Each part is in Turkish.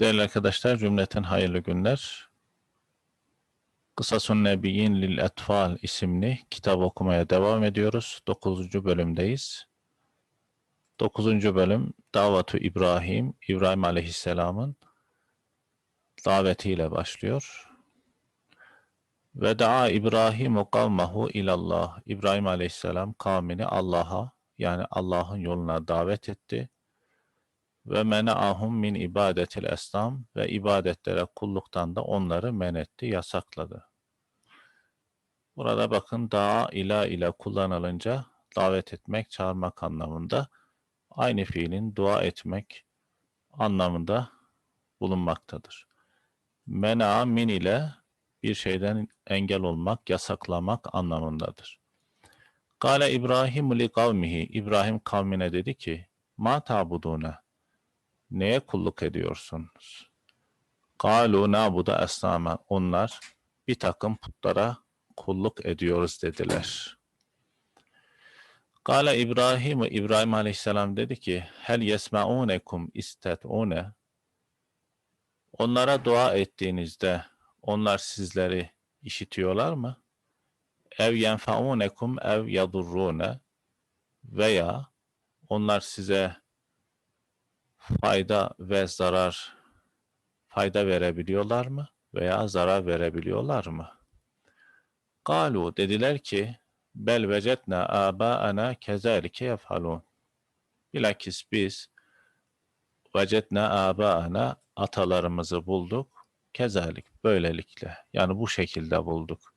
Değerli arkadaşlar, cümleten hayırlı günler. Kısasun Nebiyyin lil Etfal isimli kitap okumaya devam ediyoruz. 9. bölümdeyiz. 9. bölüm Davatu İbrahim, İbrahim Aleyhisselam'ın davetiyle başlıyor. Ve daa İbrahimu kavmehu ilallah. İbrahim Aleyhisselam kavmini Allah'a yani Allah'ın yoluna davet etti ve mena'ahum min ibadetil esnam ve ibadetlere kulluktan da onları men etti, yasakladı. Burada bakın daa ila ile kullanılınca davet etmek, çağırmak anlamında aynı fiilin dua etmek anlamında bulunmaktadır. Mena min ile bir şeyden engel olmak, yasaklamak anlamındadır. Kale İbrahim li kavmihi. İbrahim kavmine dedi ki: Ma tabudune. Neye kulluk ediyorsunuz? Kalu nabuda esnama. Onlar bir takım putlara kulluk ediyoruz dediler. Kale İbrahim İbrahim Aleyhisselam dedi ki: Hel yesmaunekum istetune. Onlara dua ettiğinizde onlar sizleri işitiyorlar mı? Ev yenfaunekum ev yadurrune veya onlar size fayda ve zarar fayda verebiliyorlar mı veya zarar verebiliyorlar mı? Galu dediler ki bel vecetna abaana kezalike yefalun. Bilakis biz vecetna abaana atalarımızı bulduk. Kezalik böylelikle yani bu şekilde bulduk.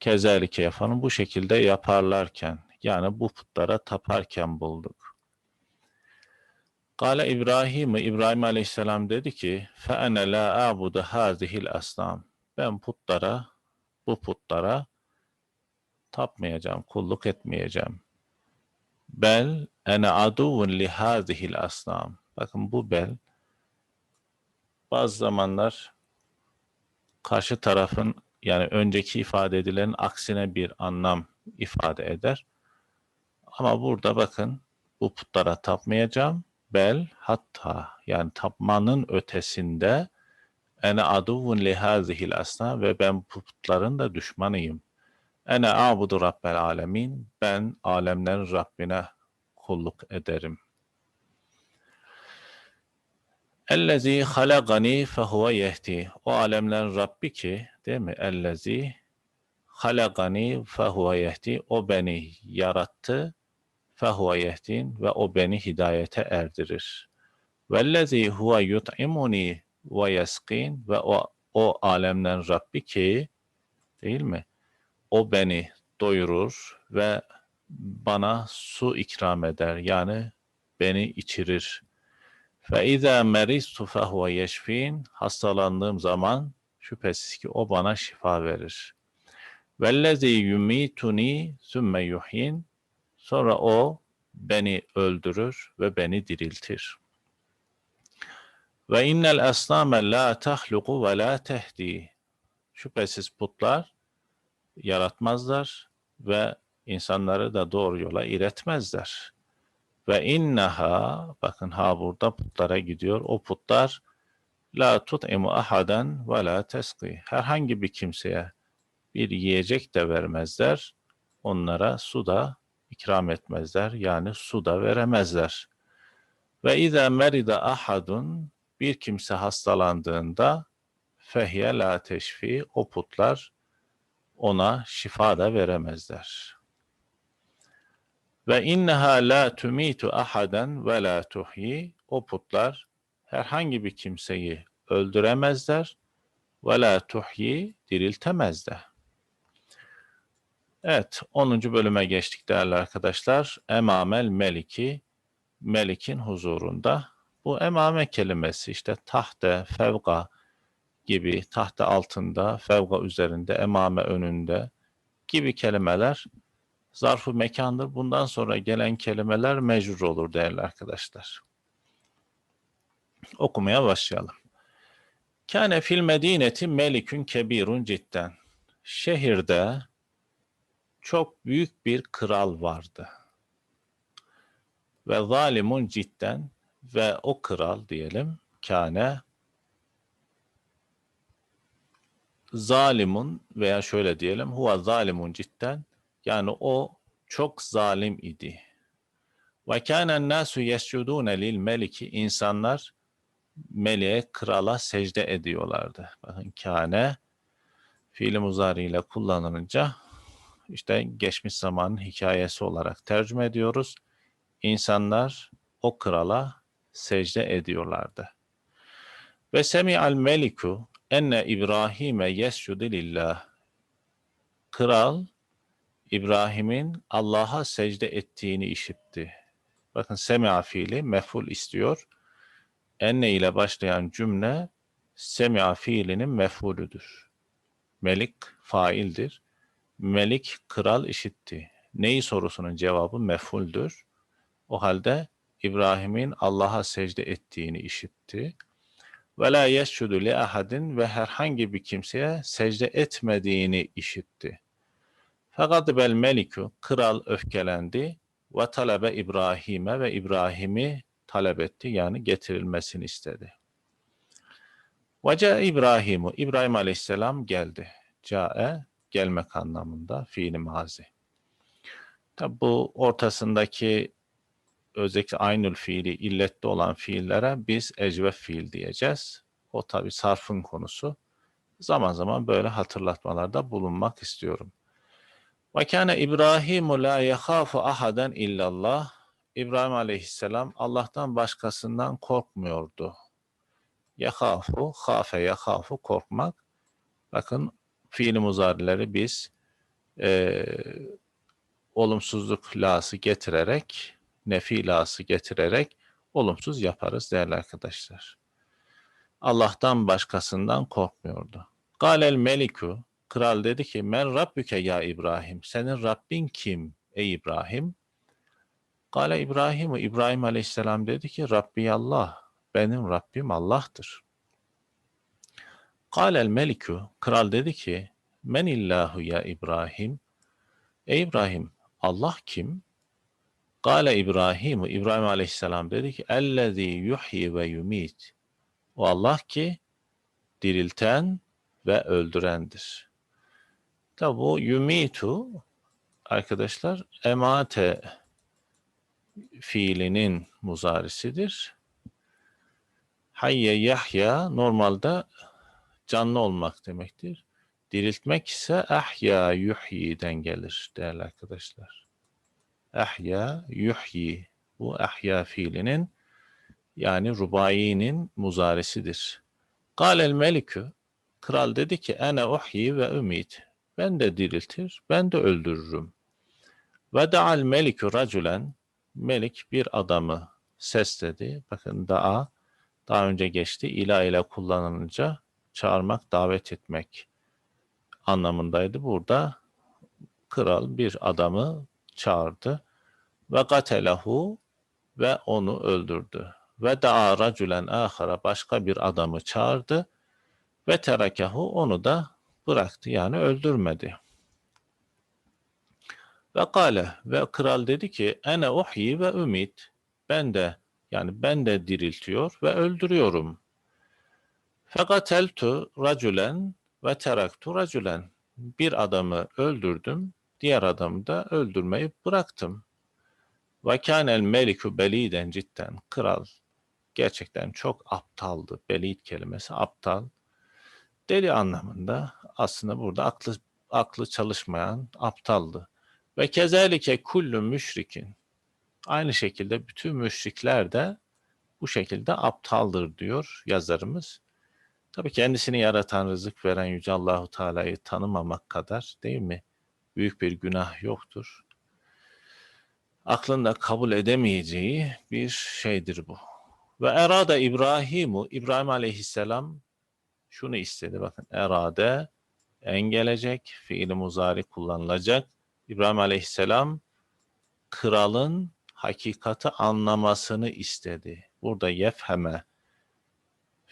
Kezalike yafanın bu şekilde yaparlarken yani bu putlara taparken bulduk. Kale İbrahim İbrahim Aleyhisselam dedi ki: "Fe ene la abudu hazihil asnam." Ben putlara bu putlara tapmayacağım, kulluk etmeyeceğim. Bel ene aduvun li hazihil asnam. Bakın bu bel bazı zamanlar karşı tarafın yani önceki ifade edilenin aksine bir anlam ifade eder. Ama burada bakın bu putlara tapmayacağım bel hatta yani tapmanın ötesinde ene aduvun li hazihil asna ve ben putların da düşmanıyım. Ene abudu rabbel alemin ben alemlerin Rabbine kulluk ederim. Ellezî halagani fehuve yehdi. O alemlerin Rabbi ki değil mi? Ellezî halagani fehuve yehdi. O beni yarattı fehuve yehdin ve o beni hidayete erdirir. Vellezî huve yut'imuni ve yeskin ve o, o alemden Rabbi ki değil mi? O beni doyurur ve bana su ikram eder. Yani beni içirir. Fe izâ meristu fehuve yeşfin hastalandığım zaman şüphesiz ki o bana şifa verir. Vellezî yumituni sümme yuhyin Sonra o beni öldürür ve beni diriltir. Ve innel eslame la tahluku ve la tehdi. Şüphesiz putlar yaratmazlar ve insanları da doğru yola iletmezler. Ve innaha bakın ha burada putlara gidiyor. O putlar la tut'imu ahaden ve la teski. Herhangi bir kimseye bir yiyecek de vermezler. Onlara su da ikram etmezler. Yani su da veremezler. Ve izâ meride ahadun bir kimse hastalandığında fehye la teşfi o putlar ona şifa da veremezler. Ve inneha la tumitu ahaden ve la tuhyi o putlar herhangi bir kimseyi öldüremezler ve la tuhyi diriltemezler. Evet, 10. bölüme geçtik değerli arkadaşlar. Emamel Meliki, Melik'in huzurunda. Bu emame kelimesi işte tahte, fevga gibi, tahta altında, fevga üzerinde, emame önünde gibi kelimeler zarfı mekandır. Bundan sonra gelen kelimeler mecrur olur değerli arkadaşlar. Okumaya başlayalım. Kâne fil medineti melikün kebirun cidden. Şehirde çok büyük bir kral vardı. Ve zalimun cidden ve o kral diyelim kâne zalimun veya şöyle diyelim huva zalimun cidden yani o çok zalim idi. Ve kânen nâsü yescudûne lil meliki insanlar meleğe krala secde ediyorlardı. Bakın kâne fiili muzari ile kullanılınca işte geçmiş zamanın hikayesi olarak tercüme ediyoruz. İnsanlar o krala secde ediyorlardı. Ve semi'al meliku enne İbrahim'e yescudu lillah. Kral İbrahim'in Allah'a secde ettiğini işitti. Bakın semi'a fiili mef'ul istiyor. Enne ile başlayan cümle semi'a fiilinin mef'ulüdür. Melik faildir. Melik kral işitti. Neyi sorusunun cevabı mef'uldür. O halde İbrahim'in Allah'a secde ettiğini işitti. Ve la yescudu li ahadin ve herhangi bir kimseye secde etmediğini işitti. Fakat bel meliku kral öfkelendi ve talebe İbrahim'e ve İbrahim'i talep etti yani getirilmesini istedi. Ve İbrahimu İbrahim Aleyhisselam geldi. Cae gelmek anlamında fiili mazi. Tabi bu ortasındaki özellikle aynül fiili illetli olan fiillere biz ecvef fiil diyeceğiz. O tabi sarfın konusu. Zaman zaman böyle hatırlatmalarda bulunmak istiyorum. Ve kâne İbrahimu la yehâfu ahaden illallah. İbrahim aleyhisselam Allah'tan başkasından korkmuyordu. Yehâfu, hafe yehâfu korkmak. Bakın fiil muzarileri biz e, olumsuzluk lası getirerek, nefi lası getirerek olumsuz yaparız değerli arkadaşlar. Allah'tan başkasından korkmuyordu. Galel meliku, kral dedi ki men rabbüke ya İbrahim, senin Rabbin kim ey İbrahim? Gale İbrahim, İbrahim aleyhisselam dedi ki Rabbi Allah, benim Rabbim Allah'tır. Galel meliku, kral dedi ki men illahu ya İbrahim, ey İbrahim Allah kim? Gale İbrahim, İbrahim aleyhisselam dedi ki ellezî yuhyi ve yumit. O Allah ki dirilten ve öldürendir. Tabi bu yumitu arkadaşlar emate fiilinin muzarisidir. Hayye Yahya normalde canlı olmak demektir. Diriltmek ise ahya yuhyi'den gelir değerli arkadaşlar. Ahya yuhyi bu ahya fiilinin yani rubayinin muzarisidir. Galel melikü kral dedi ki ene uhyi ve ümit ben de diriltir ben de öldürürüm. Ve da'al melikü raculen melik bir adamı sesledi. Bakın da'a daha önce geçti. İla ile kullanılınca çağırmak, davet etmek anlamındaydı. Burada kral bir adamı çağırdı ve gatelehu ve onu öldürdü. Ve da'a raculen ahara başka bir adamı çağırdı ve terakehu onu da bıraktı yani öldürmedi. Ve kale ve kral dedi ki ene uhyi ve ümit ben de yani ben de diriltiyor ve öldürüyorum. Fekateltu raculen ve teraktu raculen bir adamı öldürdüm, diğer adamı da öldürmeyi bıraktım. Ve kânel meliku beliden cidden kral gerçekten çok aptaldı. Belid kelimesi aptal. Deli anlamında aslında burada aklı aklı çalışmayan aptaldı. Ve kezalike kullu müşrikin. Aynı şekilde bütün müşrikler de bu şekilde aptaldır diyor yazarımız. Tabi kendisini yaratan, rızık veren Yüce Allahu Teala'yı tanımamak kadar değil mi? Büyük bir günah yoktur. Aklında kabul edemeyeceği bir şeydir bu. Ve erada İbrahimu, İbrahim Aleyhisselam şunu istedi. Bakın erade en gelecek, fiili muzari kullanılacak. İbrahim Aleyhisselam kralın hakikati anlamasını istedi. Burada yefheme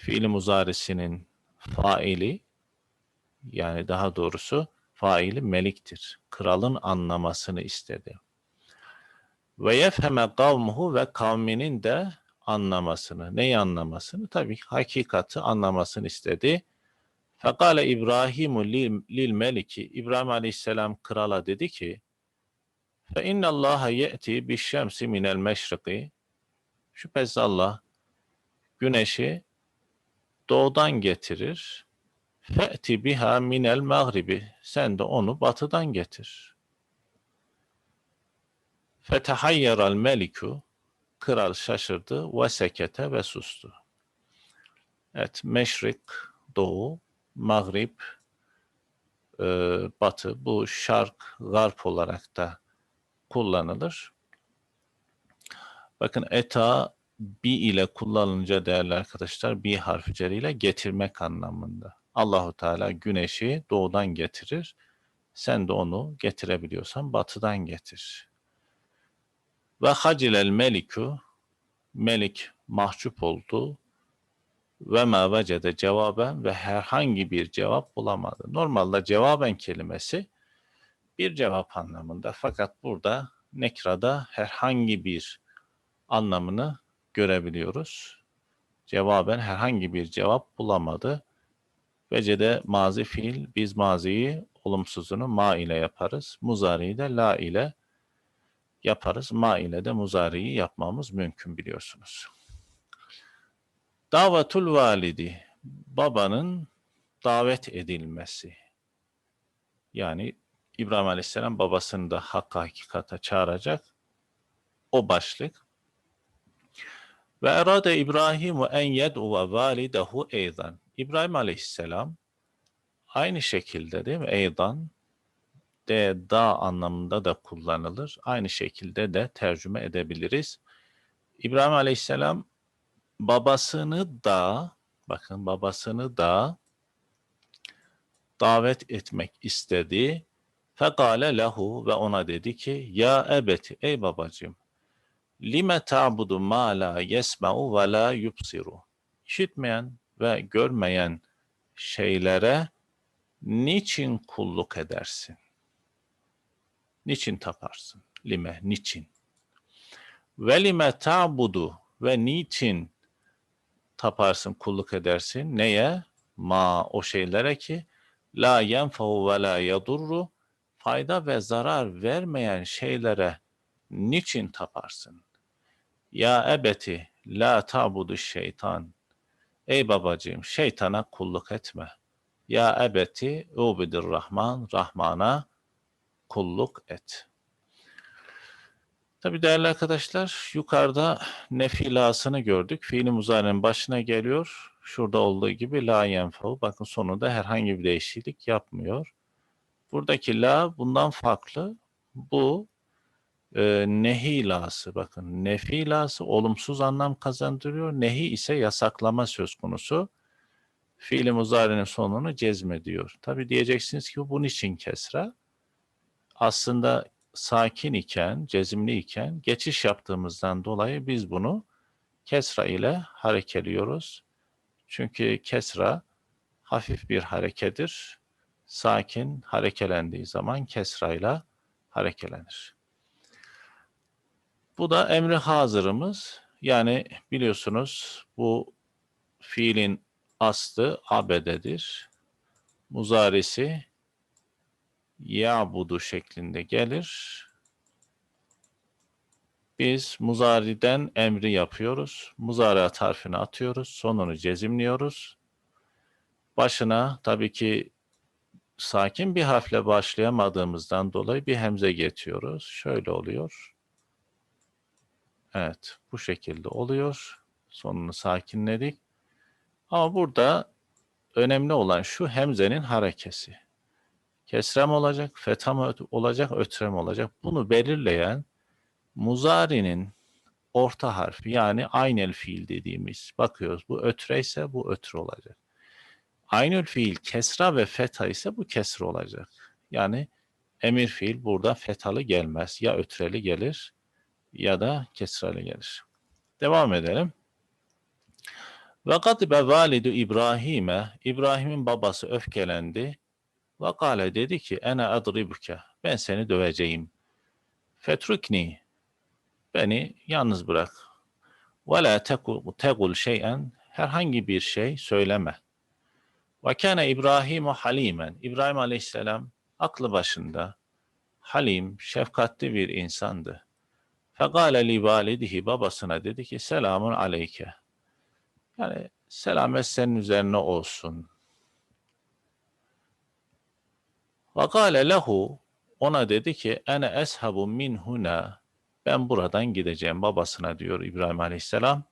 fiili muzarisinin faili yani daha doğrusu faili meliktir. Kralın anlamasını istedi. Ve yefheme kavmuhu ve kavminin de anlamasını. Neyi anlamasını? Tabii hakikati anlamasını istedi. Fekale İbrahimu lil, meliki İbrahim Aleyhisselam krala dedi ki Fe innallaha ye'ti bi şemsi minel meşriki Şüphesiz Allah güneşi doğudan getirir. Fe'ti biha minel mağribi. Sen de onu batıdan getir. Fetehayyeral meliku. Kral şaşırdı ve sekete ve sustu. Evet, meşrik, doğu, mağrib, e, batı. Bu şark, garp olarak da kullanılır. Bakın eta bi ile kullanılınca değerli arkadaşlar bi harfi ceriyle getirmek anlamında. Allahu Teala güneşi doğudan getirir. Sen de onu getirebiliyorsan batıdan getir. Ve hacilel meliku melik mahcup oldu ve ma vecede cevaben ve herhangi bir cevap bulamadı. Normalde cevaben kelimesi bir cevap anlamında fakat burada nekrada herhangi bir anlamını görebiliyoruz. Cevaben herhangi bir cevap bulamadı. Vecede mazi fiil biz maziyi olumsuzunu ma ile yaparız. Muzariyi de la ile yaparız. Ma ile de muzariyi yapmamız mümkün biliyorsunuz. Davetul validi babanın davet edilmesi. Yani İbrahim Aleyhisselam babasını da hakka hakikata çağıracak. O başlık. Ve erade İbrahimu en yed'u ve validehu eydan. İbrahim Aleyhisselam aynı şekilde değil mi? Eydan de da anlamında da kullanılır. Aynı şekilde de tercüme edebiliriz. İbrahim Aleyhisselam babasını da bakın babasını da davet etmek istedi. Fekale lehu ve ona dedi ki ya ebeti ey babacığım lime ta'budu ma la yesma'u ve la yubsiru işitmeyen ve görmeyen şeylere niçin kulluk edersin? Niçin taparsın? Lime, niçin? Ve lime ta'budu ve niçin taparsın, kulluk edersin? Neye? Ma o şeylere ki la yenfehu ve la yadurru fayda ve zarar vermeyen şeylere niçin taparsın? Ya ebeti la tabudu şeytan. Ey babacığım şeytana kulluk etme. Ya ebeti ubidir rahman, rahmana kulluk et. Tabi değerli arkadaşlar yukarıda nefilasını gördük. Fiili muzarinin başına geliyor. Şurada olduğu gibi la yenfehu. Bakın sonunda herhangi bir değişiklik yapmıyor. Buradaki la bundan farklı. Bu e, nehi lası. Bakın nefi lası olumsuz anlam kazandırıyor. Nehi ise yasaklama söz konusu. Fiili muzarinin sonunu cezmediyor. Tabi diyeceksiniz ki bunun için kesra. Aslında sakin iken, cezimli iken geçiş yaptığımızdan dolayı biz bunu kesra ile harekeliyoruz. Çünkü kesra hafif bir harekedir. Sakin harekelendiği zaman kesra ile harekelenir. Bu da emri hazırımız. Yani biliyorsunuz bu fiilin aslı abededir. Muzarisi ya'budu şeklinde gelir. Biz muzariden emri yapıyoruz. Muzariat harfini atıyoruz. Sonunu cezimliyoruz. Başına tabii ki sakin bir harfle başlayamadığımızdan dolayı bir hemze getiriyoruz. Şöyle oluyor. Evet, bu şekilde oluyor. Sonunu sakinledik. Ama burada önemli olan şu hemzenin harekesi. Kesrem olacak, fetham olacak, ötrem olacak. Bunu belirleyen muzarinin orta harfi yani aynel fiil dediğimiz bakıyoruz. Bu ötre ise bu ötre olacak. Aynel fiil kesra ve fetha ise bu kesra olacak. Yani emir fiil burada fethalı gelmez. Ya ötreli gelir ya da kesralı gelir. Devam edelim. Ve gadibe validu İbrahim'e İbrahim'in babası öfkelendi. Ve kale dedi ki ene adribuke ben seni döveceğim. Fetrukni beni yalnız bırak. Ve la tegul şeyen herhangi bir şey söyleme. Ve kâne İbrahimu halimen. İbrahim aleyhisselam aklı başında, halim, şefkatli bir insandı. Fekale li validihi babasına dedi ki selamun aleyke. Yani selamet senin üzerine olsun. Ve gâle lehu ona dedi ki ene eshabu min huna ben buradan gideceğim babasına diyor İbrahim Aleyhisselam.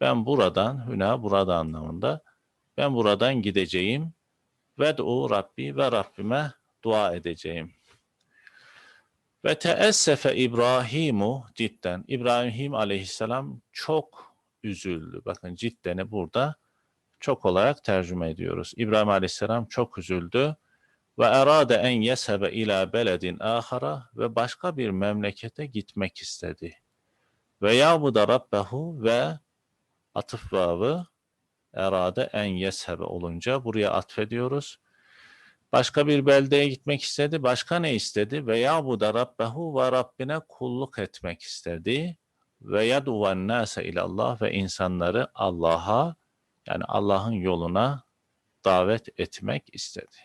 Ben buradan huna burada anlamında ben buradan gideceğim. Ved'u Rabbi ve Rabbime dua edeceğim. Ve teessefe İbrahimu cidden. İbrahim aleyhisselam çok üzüldü. Bakın ciddeni burada çok olarak tercüme ediyoruz. İbrahim aleyhisselam çok üzüldü. Ve erade en yeshebe ila beledin ahara ve başka bir memlekete gitmek istedi. Ve yabuda rabbehu ve atıf babı erade en yeshebe olunca buraya atfediyoruz. Başka bir beldeye gitmek istedi. Başka ne istedi? Ve yabuda rabbehu ve Rabbine kulluk etmek istedi. Ve yaduven nase ilallah ve insanları Allah'a yani Allah'ın yoluna davet etmek istedi.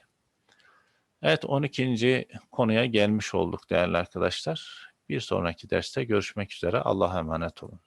Evet 12. konuya gelmiş olduk değerli arkadaşlar. Bir sonraki derste görüşmek üzere. Allah'a emanet olun.